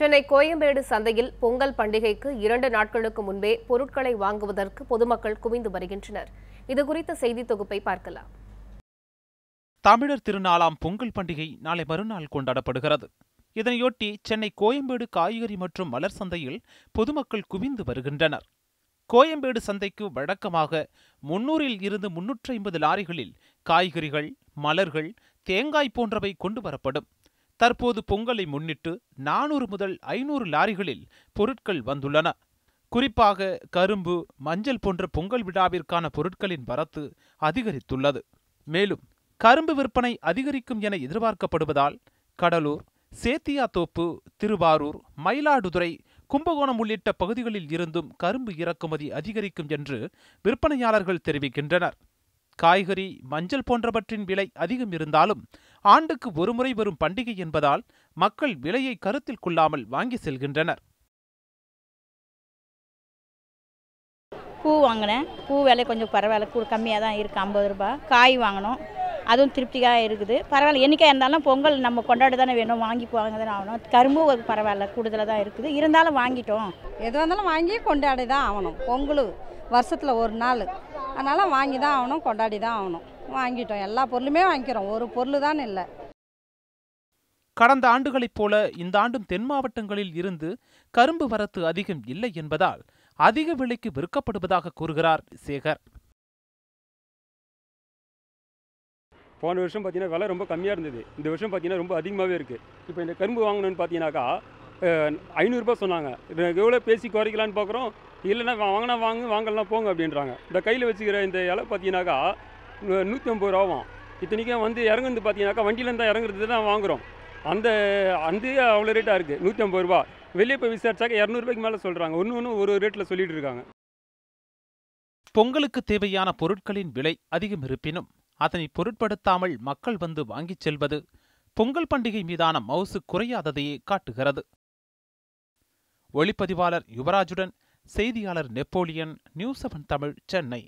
சென்னை கோயம்பேடு சந்தையில் பொங்கல் பண்டிகைக்கு இரண்டு நாட்களுக்கு முன்பே பொருட்களை வாங்குவதற்கு பொதுமக்கள் குவிந்து வருகின்றனர். இதுகுறித்த செய்தி தொகுப்பை பார்க்கலாம். தமிழர் திருநாளாம் பொங்கல் பண்டிகை நாளை மறுநாள் கொண்டாடப்படுகிறது. இதனையொட்டி சென்னை கோயம்பேடு காய்கறி மற்றும் மலர் சந்தையில் பொதுமக்கள் குவிந்து வருகின்றனர். கோயம்பேடு சந்தைக்கு வழக்கமாக முன்னூறில் இருந்து முன்னூற்றி ஐம்பது லாரிகளில் காய்கறிகள் மலர்கள் தேங்காய் போன்றவை கொண்டு வரப்படும். தற்போது பொங்கலை முன்னிட்டு நானூறு முதல் ஐநூறு லாரிகளில் பொருட்கள் வந்துள்ளன. குறிப்பாக கரும்பு மஞ்சள் போன்ற பொங்கல் விழாவிற்கான பொருட்களின் வரத்து அதிகரித்துள்ளது. மேலும் கரும்பு விற்பனை அதிகரிக்கும் என எதிர்பார்க்கப்படுவதால் கடலூர் சேத்தியாத்தோப்பு திருவாரூர் மயிலாடுதுறை கும்பகோணம் உள்ளிட்ட பகுதிகளில் இருந்தும் கரும்பு இறக்குமதி அதிகரிக்கும் என்று விற்பனையாளர்கள் தெரிவிக்கின்றனர். காய்கறி மஞ்சள் போன்றவற்றின் விலை அதிகம் இருந்தாலும் ஆண்டுக்கு ஒருமுறை வரும் பண்டிகை என்பதால் மக்கள் விலையை கருத்தில் கொள்ளாமல் வாங்கி செல்கின்றனர். பூ வாங்கினேன். பூ விலை கொஞ்சம் பரவாயில்ல. கூட கம்மியாக தான் இருக்குது ஐம்பது ரூபாய். காய் வாங்கினோம். அதுவும் திருப்தியாக இருக்குது. பரவாயில்ல. என்றைக்கா இருந்தாலும் பொங்கல் நம்ம கொண்டாட தானே வேணும். வாங்கி வாங்க தானே ஆகணும். கரும்பும் ஒரு பரவாயில்ல. கூடுதலாக தான் இருக்குது. இருந்தாலும் வாங்கிட்டோம். எதுவாக இருந்தாலும் வாங்கி கொண்டாடி தான் ஆகணும். பொங்கல் வருஷத்தில் ஒரு நாள். அதனால் வாங்கி தான் ஆகணும். கொண்டாடி தான் ஆகணும். வாங்கிட்டோம். எல்லா பொருளுமே வாங்கிக்கிறோம். ஒரு பொருள் தான் இல்லை. கடந்த ஆண்டுகளைப் போல இந்த ஆண்டும் தென் மாவட்டங்களில் இருந்து கரும்பு வரத்து அதிகம் இல்லை என்பதால் அதிக விலைக்கு விற்கப்படுவதாக கூறுகிறார் சேகர். போன வருஷம் பார்த்தீங்கன்னா விலை ரொம்ப கம்மியாக இருந்தது. இந்த வருஷம் பார்த்தீங்கன்னா ரொம்ப அதிகமாகவே இருக்குது இப்போ இந்த கரும்பு வாங்கணும்னு பார்த்தீங்கன்னாக்கா ஐநூறுரூபா சொன்னாங்க. இது எவ்வளோ பேசி குறைக்கலான்னு பார்க்குறோம் இல்லைன்னா வாங்கினா வாங்க வாங்கலாம் போங்க அப்படின்றாங்க. இந்த கையில் வச்சுக்கிற இந்த இலை பார்த்தீங்கன்னாக்கா நூற்றி ஐம்பது ரூபாவும் இத்தனைக்கும் வந்து இறங்குறது பார்த்தீங்கன்னாக்கா வண்டியிலேருந்து தான் இறங்குறது தான் வாங்குகிறோம் அந்த அந்த அவ்வளோ ரேட்டாக இருக்குது நூற்றி ஐம்பது ரூபா. வெளியே போய் விசாரிச்சாக்க இரநூறுபாய்க்கு மேலே சொல்கிறாங்க ஒன்று ஒன்று ஒரு ரேட்டில் சொல்லிட்டு இருக்காங்க. பொங்கலுக்கு தேவையான பொருட்களின் விலை அதிகம் இருப்பினும் அதனை பொருட்படுத்தாமல் மக்கள் வந்து வாங்கிச் செல்வது பொங்கல் பண்டிகை மீதான மவுசு குறையாததையே காட்டுகிறது. ஒளிப்பதிவாளர் யுவராஜுடன் செய்தியாளர் Napoleon news seven Tamil Chennai.